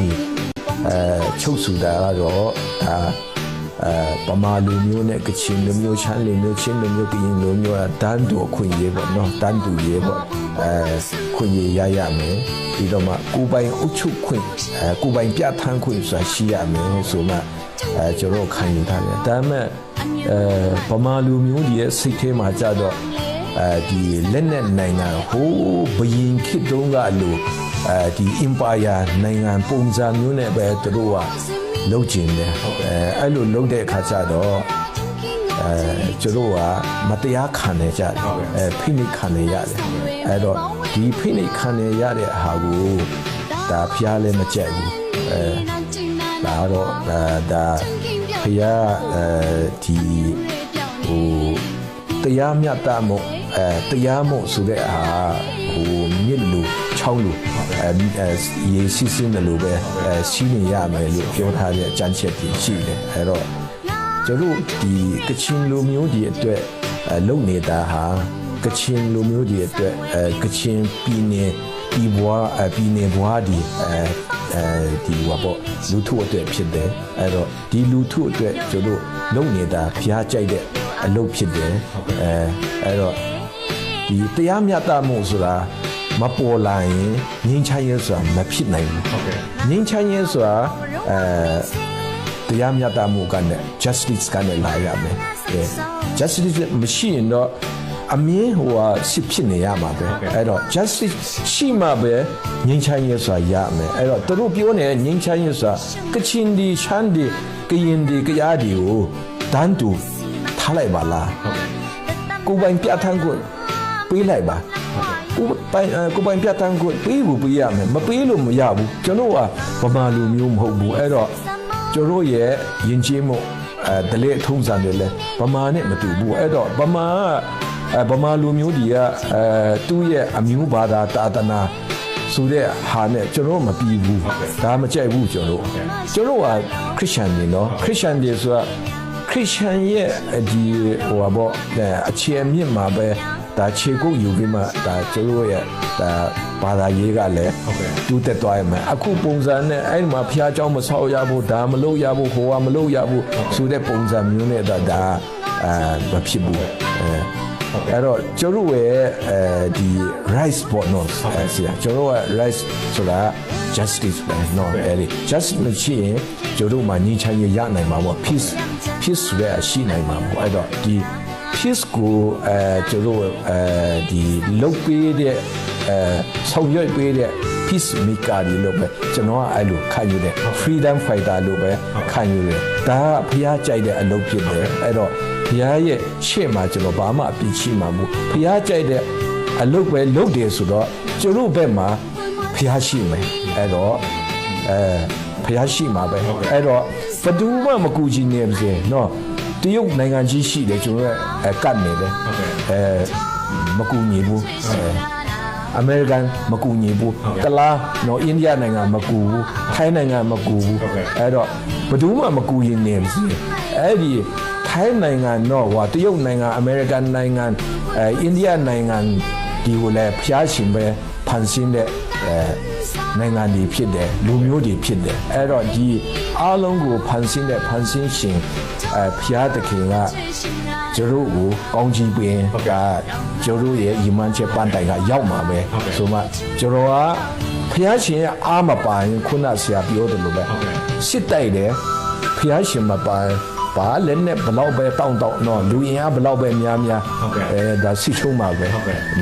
ဒီအဲချုပ်ဆူတာကတော့ဒါအဲပမာလူမျိုးနဲ့ကချင်လူမျိုးချမ်းလူမျိုးချင်းလူမျိုးကရင်လူမျိုးကတန်းတူအခွင့်အရေးပေါ့နော်တန်းတူရေးပေါ့အဲခွင့်ရရရမယ်ပြီးတော့မှကိုယ်ပိုင်အုပ်ချုပ်ခွင့်အဲကိုယ်ပိုင်ပြဋ္ဌာန်းခွင့်ဆိုတာရှိရမယ်ဆိုမှအဲကျွန်တော်ခံယူထားတယ်ဒါပေမဲ့အဲပမာလူမျိုးတွေရဲ့စိတ်ထဲမှာကြတော့အဲဒီလက်နဲ့နိုင်ငံဟိုးဘယင်ခေတ်တုန်းကလို့ အဲဒီ empire နိုင်ငံပုံစံမျိုးနဲ့ပဲသူတို့ကလုပ်ကျင်တယ်အဲအဲ့လိုလုပ်တဲ့အခါကျတော့အဲသူတို့ကမတရားခံနေကြတယ်အဲဖိနှိပ်ခံနေရတယ်အဲ့တော့ဒီဖိနှိပ်ခံနေရတဲ့ဟာကိုဒါဖျားလည်းမကြက်ဘူးအဲဒါတော့ဒါဒါဖျားအဲဒီဟိုတရားမျှတမှုအဲတရားမှုဆိုတဲ့ဟာဟိုမြစ်လူ ချောင်းလူအဲအဲရေစီစင်းတယ်လို့ပဲအဲစီးနေရမယ်လို့ပြောထားတဲ့အကြမ်းချက်ကြီးရှိတယ်အဲ့တော့ကျတို့ဒီကချင်လူမျိုးတွေအတွက်အဲလုံနေတာဟာကချင်လူမျိုးတွေအတွက်အဲကချင်ပြည်နယ်ပြည်ဘွားအပြည်နယ်ဘွားဒီအဲအဲဒီဟောပေါ့လူထုအတွက်ဖြစ်တယ်အဲ့တော့ဒီလူထုအတွက်ကျတို့လုံနေတာဖျားကြိုက်တဲ့အလုပ်ဖြစ်တယ်အဲအဲ့တော့ဒီတရားမျှတမှုဆိုတာ မပေါ်လာရင်ငြိမ်းချမ်းရေးဆိုတာမဖြစ်နိုင်ဘူးဟုတ်ကဲ့ငြိမ်းချမ်းရေးဆိုတာအဲတရားမျှတမှုကနဲ့ justice ကနဲ့လာရမယ်အဲ justice မရှိရင်တော့အမြင်ဟိုဟာစစ်ဖြစ်နေရမှာပဲအဲ့တော့ justice ရှိမှပဲငြိမ်းချမ်းရေးဆိုတာရမယ်အဲ့တော့သူတို့ပြောနေတဲ့ငြိမ်းချမ်းရေးဆိုတာကချင်ဒီချမ်းဒီကရင်ဒီကရားဒီကိုတန်းတူထားလိုက်ပါလားကိုယ်ပိုင်ပြဋ္ဌာန်းခွင့်ပေးလိုက်ပါ ကိုယ်ပိုင်အဲကိုယ်ပိုင်ပြဋ္ဌာန်းခွင့်ပေးဘူးပေးရမယ်မပေးလို့မရဘူးကျွန်တော်ကဗမာလူမျိုးမဟုတ်ဘူးအဲ့တော့ကျွန်တော်ရဲ့ယဉ်ကျေးမှုအဲဒလေအထုံးစံတွေလဲဗမာနဲ့မတူဘူးအဲ့တော့ဗမာကအဲဗမာလူမျိုးတွေကအဲသူ့ရဲ့အမျိုးဘာသာတာသနာဆိုတဲ့ဟာနဲ့ကျွန်တော်မပြီးဘူးဒါမကြိုက်ဘူးကျွန်တော်ကျွန်တော်ကခရစ်ယာန်တွေနော်ခရစ်ယာန်တွေဆိုတာခရစ်ယာန်ရဲ့ဒီဟိုပါပေါ့အဲအခြေအမြင့်မှာပဲ ဒါခြေကုပ်ယူပြီးမှဒါကျတို့ရဲ့ဒါဘာသာရေးကလည်းတူတက်သွားရမယ်အခုပုံစံနဲ့အဲ့ဒီမှာဖျားเจ้าမဆောက်ရဘူးဒါမလုပ်ရဘူးဟိုကမလုပ်ရဘူးဆိုတဲ့ပုံစံမျိုးနဲ့ဒါဒါအာမဖြစ်ဘူးအဲအဲ့တော့ကျတို့ရဲ့အဲဒီ rice ပေါ့နော်အဲဆရာကျတို့ရဲ့ rice ဆိုတာ justice ပဲနော်အဲ့ဒီ justice မရှိရင်ကျတို့မှငြိမ်းချမ်းရေးရနိုင်မှာပေါ့ peace peace ဆိုတဲ့အရှိနိုင်မှာပေါ့အဲ့တော့ဒီ peace ကိုအဲကျတို့အဲဒီလုတ်ပေးတဲ့အဲဆောင်ရွက်ပေးတဲ့ peace maker တွေလို့ပဲကျွန်တော်ကအဲ့လိုခံယူတယ် freedom fighter လို့ပဲခံယူတယ်ဒါကဖျားကြိုက်တဲ့အလုပ်ဖြစ်တယ်အဲ့တော့ဖျားရဲ့ရှေ့မှာကျွန်တော်ဘာမှအပြစ်ရှိမှာမဟုတ်ဖျားကြိုက်တဲ့အလုပ်ပဲလုပ်တယ်ဆိုတော့ကျတို့ဘက်မှာဖျားရှိမယ်အဲ့တော့အဲဖျားရှိမှာပဲအဲ့တော့ဘယ်သူမှမကူချင်နေပါစေเนาะ တရုတ်နိုင်ငံကြီးရှိတယ်ကျွန်တော်ရဲ့အဲကတ်နေတယ်အဲမကူညီဘူးအဲအမေရိကန်မကူညီဘူးတလားနော်အိန္ဒိယနိုင်ငံမကူဘူးထိုင်းနိုင်ငံမကူဘူးအဲ့တော့ဘယ်သူမှမကူရင်နေစီအဲ့ဒီထိုင်းနိုင်ငံတော့ဟိုတရုတ်နိုင်ငံအမေရိကန်နိုင်ငံအဲအိန္ဒိယနိုင်ငံဒီကိုလည်းဖျားရှင်ပဲဖန်ဆင်းတဲ့အဲ နိုင်ငံတွေဖြစ်တယ်လူမျိုးတွေဖြစ်တယ်အဲ့တော့ဒီအားလုံးကိုဖန်ဆင်းတဲ့ဖန်ဆင်းရှင်အဲဖျားတခင်ကကျတို့ကိုကောင်းချီးပေးရင်ကကျတို့ရဲ့ညီမချက်ပန်းတိုင်ကရောက်မှာပဲဆိုမှကျတို့ကဖျားရှင်ရဲ့အားမပါရင်ခုနဆရာပြောတယ်လို့ပဲစစ်တိုက်တယ်ဖျားရှင်မပါရင်ဘာလည်းနဲ့ဘလောက်ပဲတောင်းတောင်းနော်လူအင်အားဘလောက်ပဲများများအဲဒါစစ်ချုံးမှာပဲ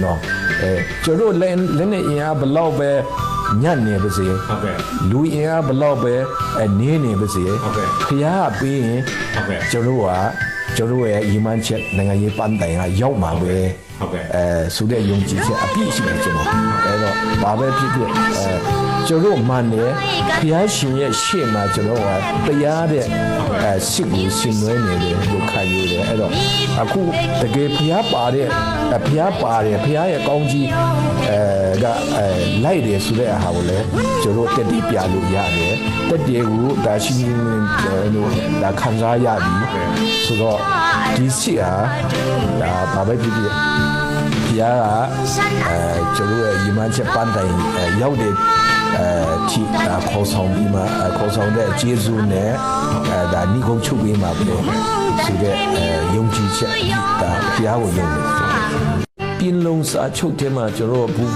နော်အဲကျတို့လည်းလည်းနဲ့အင်အားဘလောက်ပဲ ညံ့နေပါစေဟုတ်ကဲ့လူအင်အားဘလောက်ပဲအဲနင်းနေပါစေဟုတ်ကဲ့ဖျားကပေးရင်ဟုတ်ကဲ့ကျွန်တော်တို့ကကျွန်တော်တို့ရဲ့ရီမန်းချက်နိုင်ငံရေးပန်းတိုင်ကရောက်မှာပဲဟုတ်ကဲ့ အဲဆိုတဲ့ယုံကြည်ချက်အပြည့်ရှိတယ်ကျွန်တော်အဲတော့ဘာပဲဖြစ်ဖြစ်အဲကျွန်တော်တို့မှန်တယ်ဘုရားရှင်ရဲ့ရှေ့မှာကျွန်တော်ကတရားတဲ့အဲစစ်ကိုရှင်နွဲနေတယ်လို့ခံယူတယ်အဲ့တော့အခုတကယ်ဘုရားပါတဲ့အဲဘုရားပါတယ်ဘုရားရဲ့ကောင်းကြီးအဲကအဲလိုက်တယ်ဆိုတဲ့အဟာကိုလည်းကျွန်တော်တက်တည်ပြလို့ရတယ်တက်တည်ကိုဒါရှိနေလို့ဒါခံစားရပြီဆိုတော့ဒီစစ်ဟာဒါဘာပဲဖြစ်ဖြစ် ဘုရားကအဲကျွန်တော်ရဲ့ရီမန်းချက်ပန်းတိုင်အဲရောက်တဲ့ထိဒါခေါ်ဆောင်ပြီးမှအဲခေါ်ဆောင်တဲ့ကျေးဇူးနဲ့အဲဒါဏိကုံချုပ်ပေးမှာပဲဆိုတဲ့အဲယုံကြည်ချက်ဒါဘုရားကိုယုံတယ်ဆိုတော့ပြင်းလုံးစာချုပ်ထဲမှာကျွန်တော်တို့